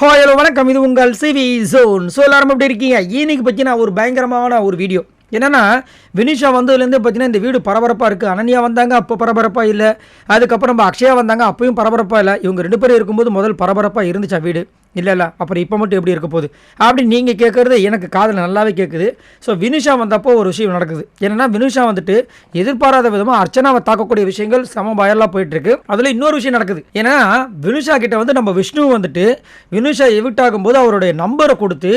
Hi hello வணக்கம். இது உங்கள் சிவி ஜோன் ஸோ எல்லாரும் எப்படி இருக்கீங்க? இன்னைக்கு பற்றின ஒரு பயங்கரமான ஒரு வீடியோ என்னன்னா வினிஷா வந்ததுலேருந்து பார்த்தீங்கன்னா இந்த வீடு பரபரப்பாக இருக்குது அனன்யா வந்தாங்க அப்போ பரபரப்பாக இல்லை. அதுக்கப்புறம் நம்ம அக்ஷயா வந்தாங்க அப்பயும் பரபரப்பாக இல்லை. இவங்க ரெண்டு பேரும் இருக்கும்போது முதல் பரபரப்பாக இருந்துச்சா வீடு. இல்லை இல்லை அப்புறம் இப்போ மட்டும் எப்படி இருக்க போகுது? அப்படின்னு நீங்கள் கேட்குறது எனக்கு காதில் நல்லாவே கேட்குது ஸோ வினுஷா வந்தப்போ ஒரு விஷயம் நடக்குது. என்னன்னா வினுஷா வந்துட்டு எதிர்பாராத விதமாக அர்ச்சனாவை தாக்கக்கூடிய விஷயங்கள் சம பயலாக போயிட்டுருக்கு. அதில் இன்னொரு விஷயம் நடக்குது. ஏன்னா வினுஷா கிட்ட வந்து நம்ம விஷ்ணு வந்துட்டு வினுஷா எவிட் ஆகும்போது அவருடைய நம்பரை கொடுத்து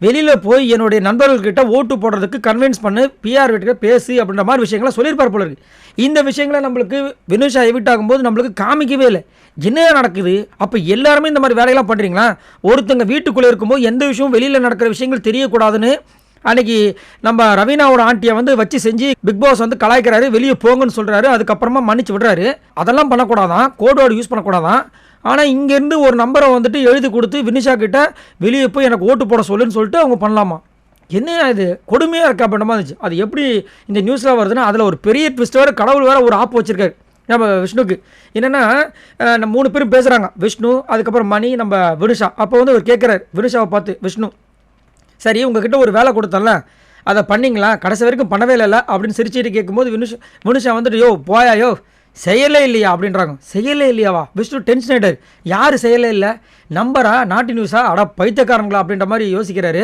வெளியில் போய் என்னுடைய நண்பர்கள்கிட்ட ஓட்டு போடுறதுக்கு கன்வின்ஸ் பண்ணு பிஆர் வீட்டுக்கு பேசு அப்படின்ற மாதிரி விஷயங்களை சொல்லியிருப்பார் போல இருக்கு. இந்த விஷயங்களை நம்மளுக்கு வினுஷா எவிட் ஆகும்போது நம்மளுக்கு காமிக்கவே இல்லை. என்ன நடக்குது? அப்போ எல்லாருமே இந்த மாதிரி வேலையெல்லாம் பண்ணுறீங்களா ஒருத்தங்க வீட்டுக்குள்ளே இருக்கும்போது எந்த விஷயமும் வெளியில் நடக்கிற விஷயங்கள் தெரியக்கூடாதுன்னு அன்றைக்கி நம்ம ரவீனாவோட ஆண்டியை வந்து வச்சு செஞ்சு பிக் பாஸ் வந்து கலாய்க்கிறாரு வெளியே போங்கன்னு சொல்கிறாரு அதுக்கப்புறமா மன்னிச்சு விடுறாரு. அதெல்லாம் பண்ணக்கூடாதான் கோட் வேர்டு யூஸ் பண்ணக்கூடாதான். ஆனால் இங்கேருந்து ஒரு நம்பரை வந்துட்டு எழுதி கொடுத்து வினிஷா கிட்ட வெளியே போய் எனக்கு ஓட்டு போட சொல்லுன்னு சொல்லிட்டு அவங்க பண்ணலாமா? என்ன இது? கொடுமையாக இருக்கா அப்படின்ற மாதிரி இருந்துச்சு. அது எப்படி இந்த நியூஸில் வருதுன்னா அதில் ஒரு பெரிய ட்விஸ்ட் வேறு கடவுள் வேறு ஒரு ஆப் வச்சுருக்காரு. நம்ம விஷ்ணுக்கு. என்னென்னா நம்ம மூணு பேரும் பேசுகிறாங்க விஷ்ணு அதுக்கப்புறம் மணி நம்ம வினுஷா. அப்போ வந்து அவர் கேட்குறாரு வினுஷாவை பார்த்து விஷ்ணு சரி உங்ககிட்ட ஒரு வேலை கொடுத்தல அதை பண்ணீங்களா? கடைசி வரைக்கும் பண்ணவே இல்லை அப்படின்னு சிரிச்சிட்டு கேட்கும்போது வினுஷா வினுஷா வந்துட்டு யோ போயா யோ செய்யலே இல்லையா? அப்படின்றாங்க. செய்யலே இல்லையாவா? விஷ்ணு டென்ஷன் ஆகிட்டார் யார் செய்யலே இல்லை? நம்பரா? நாட்டு நியூஸா அடா பைத்தியக்காரங்களா? அப்படின்ற மாதிரி யோசிக்கிறாரு.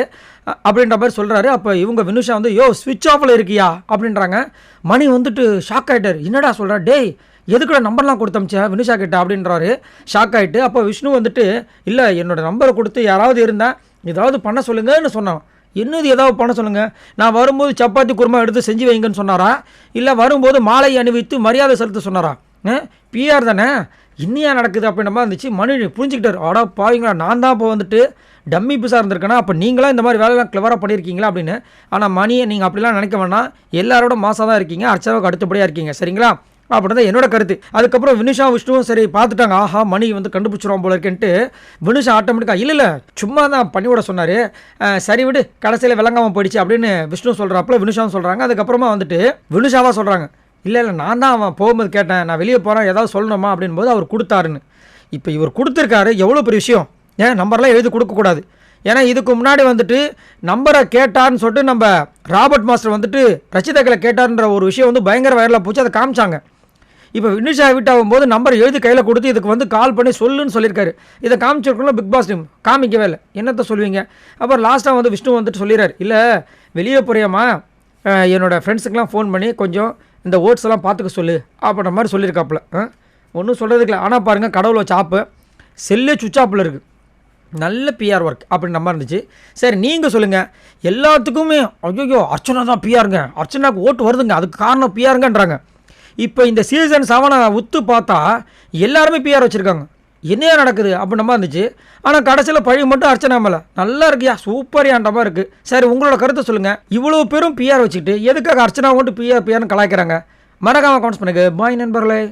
அப்படின்ற மாதிரி சொல்கிறாரு அப்போ இவங்க வினுஷா வந்து யோ ஸ்விட்ச் ஆஃபில் இருக்கியா? அப்படின்றாங்க. மணி வந்துட்டு ஷாக் ஆகிட்டார் என்னடா சொல்கிறா டேய் எதுக்கூட நம்பர்லாம் கொடுத்தமிச்ச வினுஷா கிட்ட அப்படின்றாரு. ஷாக் ஆகிட்டு அப்போ விஷ்ணு வந்துட்டு இல்லை என்னோடய நம்பரை கொடுத்து யாராவது இருந்தால் ஏதாவது பண்ண சொல்லுங்கன்னு சொன்னான். என்னது ஏதாவது பண்ண சொல்லுங்கள் நான் வரும்போது சப்பாத்தி குருமா எடுத்து செஞ்சு வைங்கன்னு சொன்னாரா? இல்லை வரும்போது மாலை அணிவித்து மரியாதை செலுத்த சொன்னாரா? பிஆர் தானே? இன்னியா நடக்குது? அப்படின்ற மாதிரி இருந்துச்சு. மணி புரிஞ்சுக்கிட்டார். ஆடா பாவீங்களா நான் தான் இப்போ வந்துட்டு டம்மி பீஸாக இருந்திருக்கேனா? அப்போ நீங்களாம் இந்த மாதிரி வேலைலாம் கிளவராக பண்ணியிருக்கீங்களா? அப்படின்னு. ஆனால் மணியை நீங்கள் அப்படிலாம் நினைக்க வேணாம். எல்லாரோட மாசாக தான் இருக்கீங்க. அர்ச்சனாவுக்கு அடுத்தபடியாக இருக்கீங்க. சரிங்களா? அப்படின்னு தான் என்னோட கருத்து. அதுக்கப்புறம் வினுஷா விஷ்ணுவும் சரி பார்த்துட்டாங்க. ஆஹா மணி வந்து கண்டுபிடிச்சிருவோம் போல இருக்கேன்ட்டு வினுஷா ஆட்டோமேட்டிக்காக இல்லை இல்லை சும்மா தான் பண்ணிவிட சொன்னார். சரி விடு கடைசியில் விளங்காமல் போயிடுச்சு அப்படின்னு விஷ்ணு சொல்கிறாப்புல வினுஷாவும் சொல்கிறாங்க அதுக்கப்புறமா வந்துட்டு வினுஷாவாக சொல்கிறாங்க இல்லை இல்லை நான் தான் அவன் போகும்போது கேட்டேன். நான் வெளியே போகிறேன் ஏதாவது சொல்லணுமா? அப்படின் போது அவர் கொடுத்தாருன்னு. இப்போ இவர் கொடுத்துருக்காரு எவ்வளோ பெரிய விஷயம். ஏன் நம்பர்லாம் எழுதி கொடுக்கக்கூடாது ஏன்னா இதுக்கு முன்னாடி வந்துட்டு நம்பரை கேட்டார்னு சொல்லிட்டு நம்ம ராபர்ட் மாஸ்டர் வந்துட்டு ரச்சிதகளை கேட்டார்ன்ற ஒரு விஷயம் வந்து பயங்கர வைரலாக போச்சு. அதை காமிச்சாங்க. இப்போ வினிஷா விட் ஆகும்போது நம்பர் எழுதி கையில் கொடுத்து இதுக்கு வந்து கால் பண்ணி சொல்லுன்னு சொல்லியிருக்காரு. இதை காமிச்சிருக்கணும் பிக் பாஸ் டீம் காமிக்கவே இல்லை. என்னத்தை சொல்லுவீங்க? அப்புறம் லாஸ்ட்டாக வந்து விஷ்ணு வந்துட்டு சொல்லிடுறாரு இல்லை வெளியே போறியாமா என்னோடய ஃப்ரெண்ட்ஸுக்கெலாம் ஃபோன் பண்ணி கொஞ்சம் இந்த ஓட்ஸ் எல்லாம் பார்த்துக்க சொல்லு. அப்படின்ற மாதிரி சொல்லியிருக்காப்புல. ஒன்றும் சொல்கிறதுக்கு இல்லை. ஆனால் பாருங்கள் கடவுள் வச்ச ஆப்பு செல்லே சுவிட்ச் ஆப்பில் இருக்குது நல்ல பிஆர் ஒர்க் அப்படின்ற மாதிரி இருந்துச்சு. சரி நீங்கள் சொல்லுங்கள் எல்லாத்துக்குமே ஐயோ அர்ச்சனா தான் பிஆருங்க அர்ச்சனாக்கு ஓட்டு வருதுங்க. அதுக்கு காரணம் பிஆருங்கன்றாங்க இப்போ இந்த சீசன் செவனை உத்து பார்த்தா எல்லாருமே பிஆர் வச்சுருக்காங்க. என்னையா நடக்குது? அப்படின்ற மாதிரி இருந்துச்சு. ஆனால் கடைசியில் பழி மட்டும் அர்ச்சனா மேலே. நல்லா இருக்கியா? சூப்பர் மாதிரி இருக்குது சரி உங்களோட கருத்தை சொல்லுங்கள் இவ்வளோ பேரும் பிஆர் வச்சுக்கிட்டு எதுக்காக அர்ச்சனா மட்டும் பிஆர் பிஆர்னு கலாய்க்கிறாங்க? மறக்காமல் கமெண்ட்ஸ் பண்ணுங்க. பாய் நண்பர்களே.